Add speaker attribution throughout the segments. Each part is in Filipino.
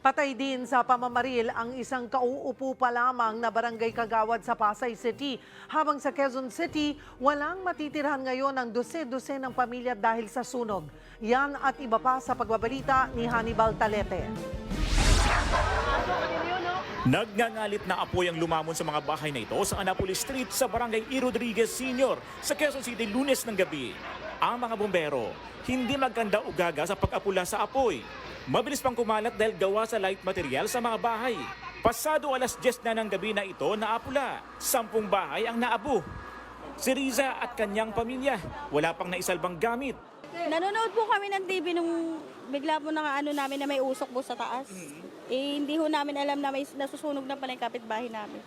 Speaker 1: Patay din sa pamamaril ang isang kauupo pa lamang na barangay kagawad sa Pasay City. Habang sa Quezon City, walang matitirhan ngayon ang dose-dose ng pamilya dahil sa sunog. Yan at iba pa sa pagbabalita ni Hannibal Talete.
Speaker 2: Nagngangalit na apoy ang lumamon sa mga bahay na ito sa Anapolis Street sa Barangay E. Rodriguez Sr. sa Quezon City lunes ng gabi. Ang mga bombero, hindi maganda ugaga sa pag-apula sa apoy. Mabilis pang kumalat dahil gawa sa light material sa mga bahay. Pasado alas 10 na ng gabi na ito naapula. Sampung bahay ang naabo. Si Riza at kanyang pamilya, wala pang naisalbang gamit.
Speaker 3: Nanonood po kami ng TV nung bigla po na ano namin na may usok po sa taas. Eh, hindi ho namin alam na may nasusunog na pala yung kapitbahay namin.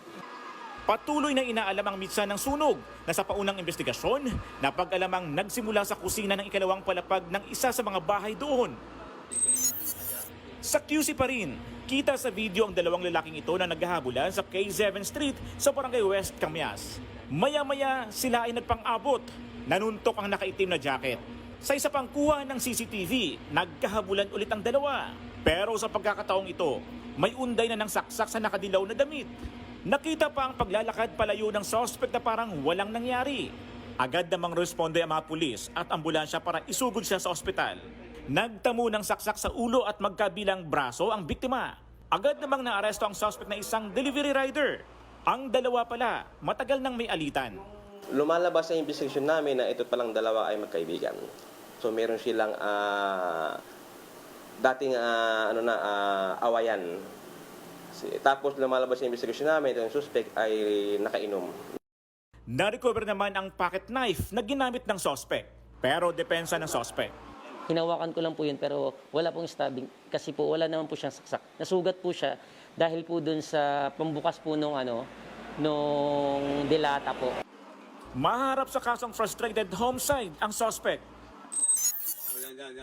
Speaker 2: Patuloy na inaalam ang mitsa ng sunog na sa paunang investigasyon, napag-alamang nagsimula sa kusina ng ikalawang palapag ng isa sa mga bahay doon. Sa QC pa rin, kita sa video ang dalawang lalaking ito na naghahabulan sa K7 Street sa Barangay West, Camias. Maya-maya sila ay nagpang-abot. Nanuntok ang nakaitim na jacket. Sa isa pang kuha ng CCTV, nagkahabulan ulit ang dalawa. Pero sa pagkakataong ito, may unday na ng saksak sa nakadilaw na damit. Nakita pa ang paglalakad palayo ng suspect na parang walang nangyari. Agad namang responde ang mga pulis at ambulansya para isugod siya sa ospital. Nagtamo ng saksak sa ulo at magkabilang braso ang biktima. Agad namang naaresto ang suspect na isang delivery rider. Ang dalawa pala, matagal nang may alitan.
Speaker 4: lumalabas sa investigation namin na ito palang dalawa ay magkaibigan. So meron silang ah, dating ah, ano na ah, awayan. Tapos lumalabas sa investigation namin ito yung suspect ay nakainom.
Speaker 2: Na-recover naman ang pocket knife na ginamit ng suspect. Pero depensa ng suspect.
Speaker 5: Hinawakan ko lang po yun pero wala pong stabbing kasi po wala naman po siyang saksak. Nasugat po siya dahil po dun sa pambukas po nung ano, nung dilata po.
Speaker 2: Maharap sa kasong frustrated homicide ang suspect.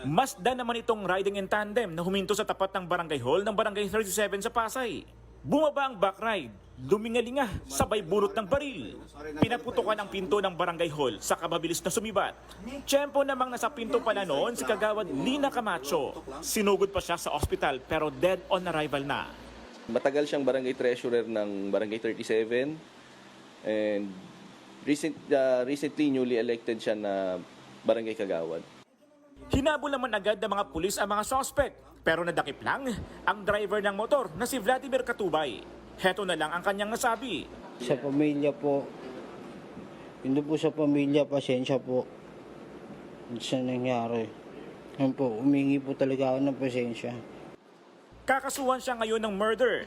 Speaker 2: Masda naman itong riding in tandem na huminto sa tapat ng barangay hall ng barangay 37 sa Pasay. Bumaba ang backride, lumingalinga, sabay burot ng baril. Pinaputukan ang pinto ng barangay hall sa kababilis na sumibat. Tiyempo namang nasa pinto pala noon si Kagawad Lina Camacho. Sinugod pa siya sa ospital pero dead on arrival na.
Speaker 6: Matagal siyang barangay treasurer ng barangay 37 and recent, uh, recently newly elected siya na barangay kagawad.
Speaker 2: Hinabol naman agad ng mga pulis ang mga suspect. Pero nadakip lang ang driver ng motor na si Vladimir Katubay. Heto na lang ang kanyang nasabi.
Speaker 7: Sa pamilya po, hindi po sa pamilya, pasensya po sa nangyari. Yan po, umingi po talaga ako ng pasensya.
Speaker 2: Kakasuhan siya ngayon ng murder.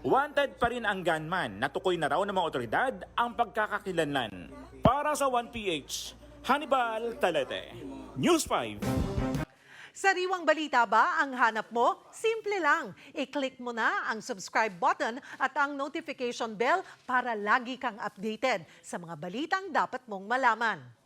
Speaker 2: Wanted pa rin ang gunman na tukoy na raw ng mga otoridad ang pagkakakilanlan. Para sa 1PH, Hannibal Talete, News 5.
Speaker 1: Sariwang balita ba ang hanap mo? Simple lang. I-click mo na ang subscribe button at ang notification bell para lagi kang updated sa mga balitang dapat mong malaman.